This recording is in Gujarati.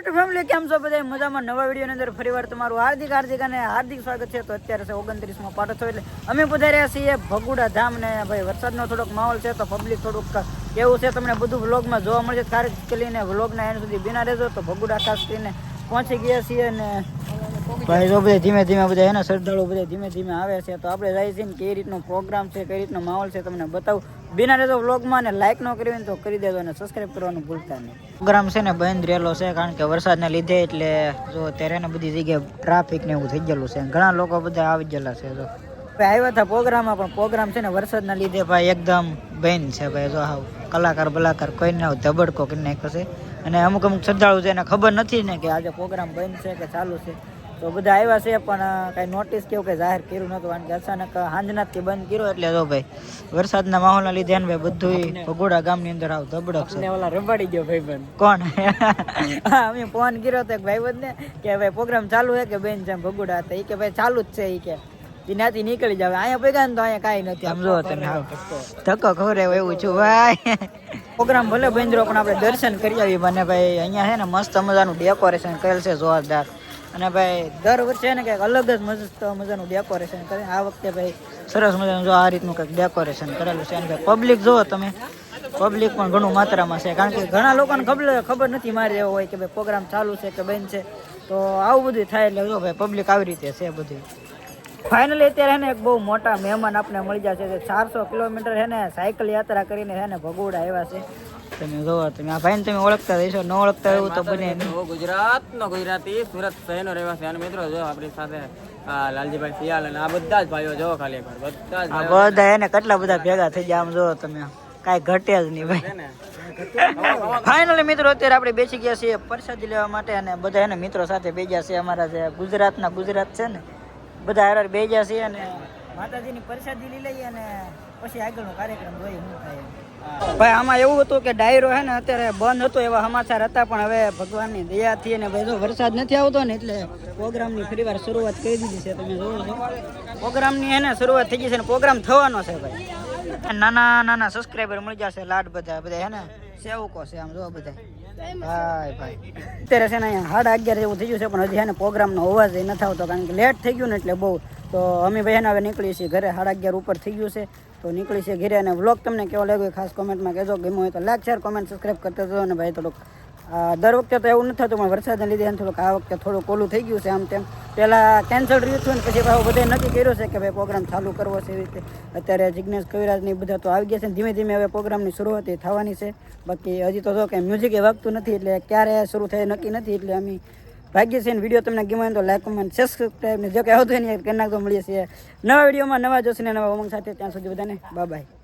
યુટ્યુબ ફેમિલી કેમ છો બધા? મજામાં? નવા વિડીયોની અંદર ફરીવાર તમારું હાર્દિક હાર્દિક અને હાર્દિક સ્વાગત છે. તો અત્યારે છે ઓગણત્રીસમાં પાટો છો એટલે અમે પધાર્યા છીએ ભગુડા ધામ ને, ભાઈ, વરસાદનો થોડોક માહોલ છે તો પબ્લિક થોડુંક કેવું છે. તમને બધું વ્લોગમાં જોવા મળશે. ખાસ કરીને વ્લોગના એન્ડ સુધી બિના રહેજો. તો ભગુડા ખાસ કરીને પહોંચી ગયા છીએ અને ભાઈ, જો બધા ધીમે ધીમે બધા એના શ્રદ્ધાળુ બધા ધીમે ધીમે આવે છે, તો આપણે જાય છે ને કઈ રીતનો પ્રોગ્રામ છે, કઈ રીતનો માહોલ છે તમને બતાવું. બિના રહેતો વ્લોગમાં અને લાઈક ન કરી ને તો કરી દેજો અને સબસ્ક્રાઈબ કરવાનું ભૂલતા નહીં. પ્રોગ્રામ છે ને બંધ રહેલો છે, કારણ કે વરસાદને લીધે એટલે જો અત્યારે ને બધી જગ્યાએ ટ્રાફિક ને એવું થઈ ગયેલું છે. ઘણા લોકો બધા આવી ગયેલા છે, જો. ભાઈ, આવ્યા હતા પ્રોગ્રામમાં પણ પ્રોગ્રામ છે ને વરસાદના લીધે ભાઈ એકદમ બંધ છે, ભાઈ, જો હાવ કલાકાર બલાકાર કોઈને ધબડકો કરી નાખ્યો છે. અને અમુક અમુક શ્રદ્ધાળુ છે એને ખબર નથી ને કે આજે પ્રોગ્રામ બંધ છે કે ચાલુ છે. તો બધા આવ્યા છે પણ કાંઈ નોટિસ કેવું કંઈ જાહેર કર્યું નહોતું કારણ કે અચાનક હાંજનાથથી બંધ કર્યો એટલે જો ભાઈ વરસાદના માહોલના લીધે ને ભાઈ બધું ભગોડા ગામની અંદર આવ ધબડક છે. ઓલા રબાડી ગયો ભાઈ કોણ? અમે ફોન કર્યો તો ભાઈ ને કે ભાઈ પ્રોગ્રામ ચાલુ છે કે બેન છે ભગોડા હતા એ કે ભાઈ ચાલુ જ છે એ કે. ત્યાંથી નીકળી જાવ. અહીંયા ભેગા ને તો અહીંયા કાંઈ નથી આમ જો તમે ધક્કો ખબર એવું છું ભાઈ. પ્રોગ્રામ ભલે બંધરો પણ આપણે દર્શન કરી આવી મને ભાઈ અહીંયા છે ને મસ્ત મજાનું ડેકોરેશન કરેલ છે જોરદાર. અને ભાઈ, દર વર્ષે ને કંઈક અલગ જ મસ્ત મજાનું ડેકોરેશન કરે. આ વખતે ભાઈ, સરસ મજાનું જો આ રીતનું કંઈક ડેકોરેશન કરેલું છે. અને ભાઈ પબ્લિક જુઓ તમે. પબ્લિક પણ ઘણું માત્રામાં છે. કારણ કે ઘણા લોકોને ખબર ખબર નથી મારે એવો હોય કે ભાઈ પ્રોગ્રામ ચાલુ છે કે બંધ છે. તો આવું બધું થાય એટલે જો ભાઈ પબ્લિક આવી રીતે છે બધું. ફાઇનલી અત્યારે એને એક બહુ મોટા મહેમાન આપણે મળી જશે. ચારસો કિલોમીટર છે ને, સાયકલ યાત્રા કરીને છે ને, ભગોડા આવ્યા છે. તમે જોવો તમે આ ભાઈને તમે ઓળખતા રહેશો ન ઓળખતા એવું તો બને નહીં. ગુજરાત નો ગુજરાતી સુરત શહેરનો રહેવાસી અને મિત્રો જો આપણી સાથે આ લાલજીભાઈ સિયાલ અને આ બધા જ ભાઈઓ જો ખાલી એકવાર બધા જ બધા એને કેટલા બધા ભેગા થઈ ગયા આમ જોવો તમે. કાંઈ ઘટે જ નહીં ભાઈ. ફાઇનલી મિત્રો અત્યારે આપણે બેસી ગયા છીએ પ્રસાદી લેવા માટે અને બધા એને મિત્રો સાથે બેજ્યા છે. અમારા જે ગુજરાતના ગુજરાત છે ને બધા હારે બેજ્યા છીએ અને માતાજીની પ્રસાદી લઈ લઈએ અને પછી આગળનો કાર્યક્રમ જોઈએ હું થાય. ભાઈ આમાં એવું હતું કે ડાયરો હે ને અત્યારે બંધ હતો એવા સમાચાર હતા પણ હવે ભગવાનની દયાથી અને ભાઈ જો વરસાદ નથી આવતો ને એટલે પ્રોગ્રામની ફરીવાર શરૂઆત કરી દીધી છે તમે જોવો છો. પ્રોગ્રામની એને શરૂઆત થઈ ગઈ છે ને પ્રોગ્રામ થવાનો છે ભાઈ. નાના નાના સબસ્ક્રાઈબર મળી જશે લાડ બધા બધા હે ને? સેવકો છે આમ જો બધા. ભાઈ ભાઈ. અત્યારે છે ને અહીંયા સાડા અગિયાર જેવું થઈ ગયું છે પણ હજી હે ને પ્રોગ્રામનો અવાજ એ નથી આવતો કારણ કે લેટ થઈ ગયું ને એટલે બહુ તો અમે બહેન હવે નીકળીએ છીએ ઘરે સાડા અગિયાર ઉપર થઈ ગયું છે. તો નીકળી છે ઘરે અને વ્લોગ તમને કેવો લાગ્યો ખાસ કોમેન્ટમાં કહેજો. ગમ્યું હોય તો લાઈક, શેર, કોમેન્ટ સબસ્ક્રાઈબ કરતા જજો અને ભાઈ થોડુંક દર વખતે તો એવું નથી થતું, પણ વરસાદને લીધે એમ થોડુંક આ વખતે થોડુંક ઓલું થઈ ગયું છે આમ તેમ. પહેલાં કેન્સલ રહ્યું હતું ને પછી પાછું બધે નક્કી કર્યું છે કે ભાઈ પ્રોગ્રામ ચાલુ કરવો છે એવી રીતે. અત્યારે જિજ્ઞેશ કવિરાજની બધા તો આવી ગયા છે ધીમે ધીમે હવે પ્રોગ્રામની શરૂઆત થવાની છે. બાકી હજી તો જો કે મ્યુઝિક એ વાગતું નથી એટલે ક્યારે શરૂ થાય નક્કી નથી એટલે અમે ભાગ્ય છે વીડિયો તમને ગમે તો લાઈક કમેન્ટ સબસ્ક્રાઈબ ને જો કે આવતું એની કરી નાખતો મળીએ છીએ. નવા વિડીયોમાં નવા જોશીને નવા ઉમંગ સાથે. ત્યાં સુધી બધાને બાય બાય